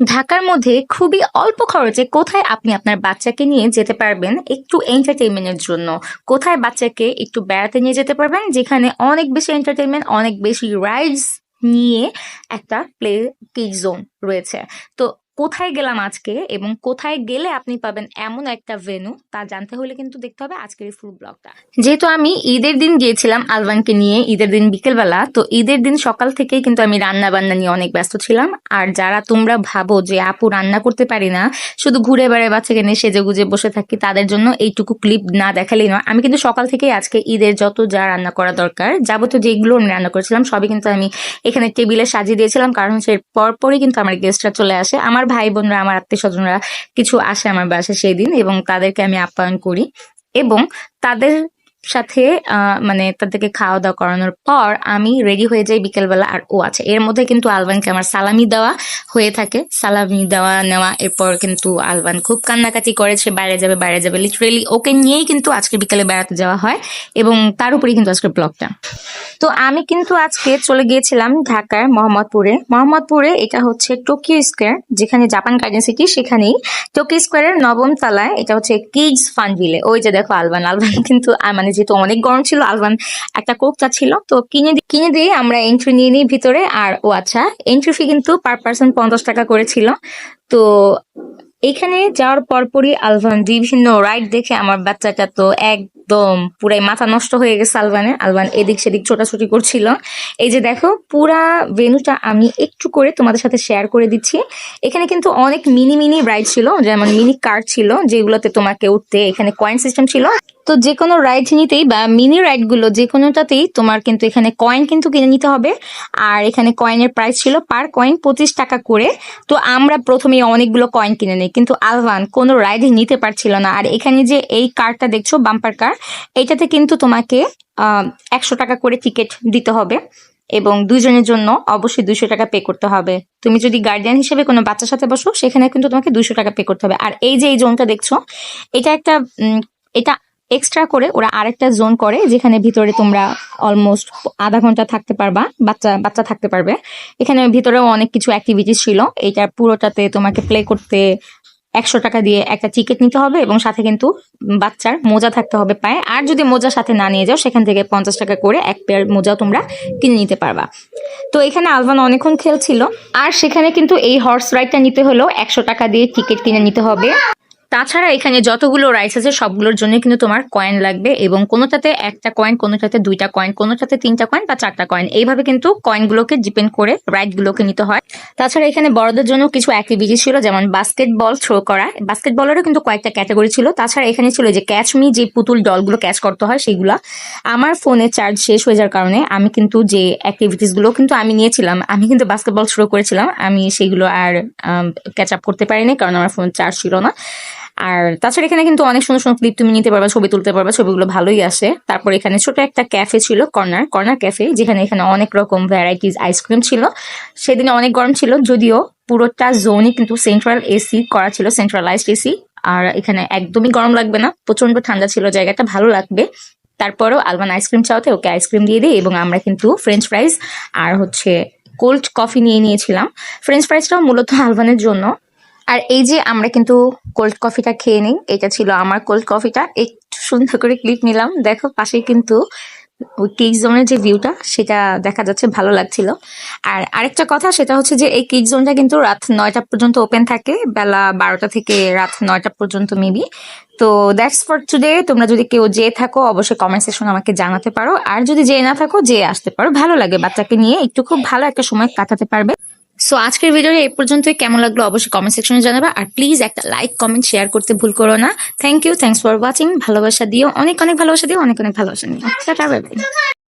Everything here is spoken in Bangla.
ঢাকার মধ্যে খুবই অল্প খরচে কোথায় আপনি আপনার বাচ্চাকে নিয়ে যেতে পারবেন একটু এন্টারটেইনমেন্টের জন্য? কোথায় বাচ্চাকে একটু বেড়াতে নিয়ে যেতে পারবেন? যেখানে অনেক বেশি এন্টারটেইনমেন্ট অনেক বেশি রাইডস নিয়ে একটা প্লে কিড জোন রয়েছে। তো কোথায় গেলাম আজকে এবং কোথায় গেলে আপনি পাবেন এমন একটা ভেনু তা জানতে হলে কিন্তু দেখতে হবে আজকের এই ফুল ব্লগটা যেহেতু আমি ঈদের দিন গিয়েছিলাম আলবানকে নিয়ে, ঈদের দিন বিকেলবেলা, তো ঈদের দিন সকাল থেকেই কিন্তু আমি রান্না বান্না নিয়ে অনেক ব্যস্ত ছিলাম। আর যারা তোমরা ভাবো যে আপু রান্না করতে পারি না, শুধু ঘুরে বেড়ায় বাচ্চাকে নিয়ে সেজে গুজে বসে থাকি, তাদের জন্য এইটুকু ক্লিপ না দেখালেই নয়। আমি কিন্তু সকাল থেকেই আজকে ঈদের যত যা রান্না করা দরকার, যাবতীয় যেগুলো আমি রান্না করেছিলাম, সবই কিন্তু আমি এখানে টেবিলে সাজিয়ে দিয়েছিলাম, কারণ সে পরপরই কিন্তু আমার গেস্টরা চলে আসে। আমার ভাই বোনরা আমার আত্মীয় স্বজনরা কিছু আসে আমার বাসায় সেই দিন এবং তাদেরকে আমি আপ্যায়ন করি এবং তাদের সাথে মানে তাদেরকে খাওয়া দাওয়া করানোর পর আমি রেডি হয়ে যাই বিকেলবেলা আর ও আছে। এর মধ্যে কিন্তু আলবানকে আমার সালামি দেওয়া হয়ে থাকে। সালামি দেওয়া নেওয়া এরপর কিন্তু আলবান খুব কান্নাকাটি করেছে বাইরে যাবে বাইরে যাবে। লিটারেলি ওকে নিয়েই কিন্তু আজকে বিকেলে বেড়াতে যাওয়া হয় এবং তার উপরেই কিন্তু আজকের ব্লগটা তো আমি কিন্তু আজকে চলে গিয়েছিলাম ঢাকার মোহাম্মদপুরে। মোহাম্মদপুরে এটা হচ্ছে টোকিও স্কোয়ার যেখানে জাপান গার্ডেন সিটি সেখানেই টোকিও স্কোয়ারের নবম তলায় এটা হচ্ছে কিডস ফানভিলে ওই যে দেখো আলবান আলবান কিন্তু আহ, মানে যেহেতু অনেক গরম ছিল আলবান একটা কোক ছিল, তো কিনে কিনে দিয়ে আমরা এন্ট্রি নিয়ে নিই ভিতরে। আর ও আচ্ছা এন্ট্রি ফি কিন্তু পার পার্সন পঞ্চাশ টাকা করেছিল তো এখানে যাওয়ার পরপরই আলভান বিভিন্ন রাইড দেখে আমার বাচ্চাটা তো একদম পুরাই মাথা নষ্ট হয়ে গেছে আলভানে আলভান এদিক সেদিক ছোটাছুটি করছিল। এই যে দেখো, পুরা ভেনুটা আমি একটু করে তোমাদের সাথে শেয়ার করে দিচ্ছি। এখানে কিন্তু অনেক মিনি মিনি রাইড ছিল, যেমন মিনি কার ছিল, যেগুলোতে তোমাকে উঠতে এখানে কয়েন সিস্টেম ছিল। তো যে কোনো রাইড নিতেই বা মিনি রাইডগুলো যে কোনোটাতেই তোমার কিন্তু এখানে কয়েন কিন্তু কিনে নিতে হবে। আর এখানে কয়েনের প্রাইস ছিল পার কয়েন পঁচিশ টাকা করে। তো আমরা প্রথমেই অনেকগুলো কয়েন কিনে নিই। কিন্তু আলভান কোনো রাইড নিতে পারছিল না। আর এখানে যে এই কারটা দেখছ বাম্পার কার এইটাতে কিন্তু তোমাকে একশো টাকা করে টিকিট দিতে হবে। এবং দুইজনের জন্য অবশ্যই দুইশো টাকা পে করতে হবে। তুমি যদি গার্ডিয়ান হিসেবে কোনো বাচ্চার সাথে বসো, সেখানে কিন্তু তোমাকে দুইশো টাকা পে করতে হবে। আর এই যে এই জোনটা দেখছ, এটা একটা এটা এক্সট্রা করে ওরা আরেকটা জোন করে যেখানে ভিতরে তোমরা অলমোস্ট আধা ঘণ্টা থাকতে পারবা, বাচ্চা বাচ্চা থাকতে পারবে। এখানে ভিতরেও অনেক কিছু অ্যাক্টিভিটিস ছিল। এটা পুরোটাতে তোমাকে প্লে করতে একশো টাকা দিয়ে একটা টিকিট নিতে হবে এবং সাথে কিন্তু বাচ্চার মোজা থাকতে হবে পায়ে। আর যদি মোজা সাথে না নিয়ে যাও, সেখান থেকে পঞ্চাশ টাকা করে এক পেয়ার মোজাও তোমরা কিনে নিতে পারবা। তো এখানে আলভান অনেকক্ষণ খেলছিল। আর সেখানে কিন্তু এই হর্স রাইডটা নিতে হলেও একশো টাকা দিয়ে টিকিট কিনে নিতে হবে। তাছাড়া এখানে যতগুলো রাইস আছে, সবগুলোর জন্য কিন্তু তোমার কয়েন লাগবে এবং কোনোটাতে একটা কয়েন কোনোটাতে দুইটা কয়েন কোনোটাতে তিনটা কয়েন বা চারটা কয়েন এইভাবে কিন্তু কয়েনগুলোকে ডিপেন্ড করে রাইডগুলোকে নিতে হয়। তাছাড়া এখানে বড়দের জন্য কিছু অ্যাক্টিভিটি ছিল, যেমন বাস্কেটবল থ্রো করা। বাস্কেটবলেরও কিন্তু কয়েকটা ক্যাটাগরি ছিল। তাছাড়া এখানে ছিল যে ক্যাচ মি যে পুতুল ডলগুলো ক্যাচ করতে হয়, সেগুলা। আমার ফোনে চার্জ শেষ হয়ে যাওয়ার কারণে আমি কিন্তু যে অ্যাক্টিভিটিসগুলো কিন্তু আমি নিয়েছিলাম, আমি কিন্তু বাস্কেটবল থ্রো করেছিলাম। আমি সেগুলো আর ক্যাচ আপ করতে পারিনি, কারণ আমার ফোন চার্জ ছিল না। আর তাছাড়া এখানে কিন্তু অনেক সুন্দর সুন্দর ক্লিপ তুমি নিতে পারবা, ছবি তুলতে পারবা, ছবিগুলো ভালোই আসে। তারপর এখানে ছোট একটা ক্যাফে ছিল কর্নার কর্নার ক্যাফে যেখানে এখানে অনেক রকম ভ্যারাইটিস আইসক্রিম ছিল। সেদিনে অনেক গরম ছিল, যদিও পুরোটা জোনই কিন্তু সেন্ট্রাল এসি করা ছিল সেন্ট্রালাইজড এসি আর এখানে একদমই গরম লাগবে না প্রচণ্ড ঠান্ডা ছিল জায়গাটা, ভালো লাগবে। তারপরও আলবান আইসক্রিম চাওতে ওকে আইসক্রিম দিয়ে দিই এবং আমরা কিন্তু ফ্রেঞ্চ ফ্রাইজ আর হচ্ছে কোল্ড কফি নিয়ে নিয়েছিলাম। ফ্রেঞ্চ ফ্রাইজটাও মূলত আলবানের জন্য। আর এই যে আমরা কিন্তু কোল্ড কফিটা খেয়ে নিই, এটা ছিল আমার কোল্ড কফিটা একটু সুন্দর করে ক্লিক নিলাম। দেখো পাশে কিন্তু ওই কিক জোনের যে ভিউটা সেটা দেখা যাচ্ছে, ভালো লাগছিল। আর আরেকটা কথা, সেটা হচ্ছে যে এই কিক জোনটা কিন্তু রাত নয়টা পর্যন্ত ওপেন থাকে, বেলা বারোটা থেকে রাত নয়টা পর্যন্ত মেবি তো দ্যাটস ফর টুডে তোমরা যদি কেউ যেয়ে থাকো, অবশ্যই কমেন্ট সেকশন আমাকে জানাতে পারো। আর যদি যেয়ে না থাকো, যেয়ে আসতে পারো। ভালো লাগে বাচ্চাকে নিয়ে। একটু খুব ভালো একটা সময় কাটাতে পারবে। সো আজকের ভিডিওটা এই পর্যন্তই। কেমন লাগল অবশ্যই কমেন্ট সেকশনে জানাবে। আর প্লিজ একটা লাইক কমেন্ট শেয়ার করতে ভুল করো না। Thank you thanks for watching ভালোবাসা দিও। অনেক অনেক ভালোবাসা দিও। অনেক অনেক ভালোবাসা নিও।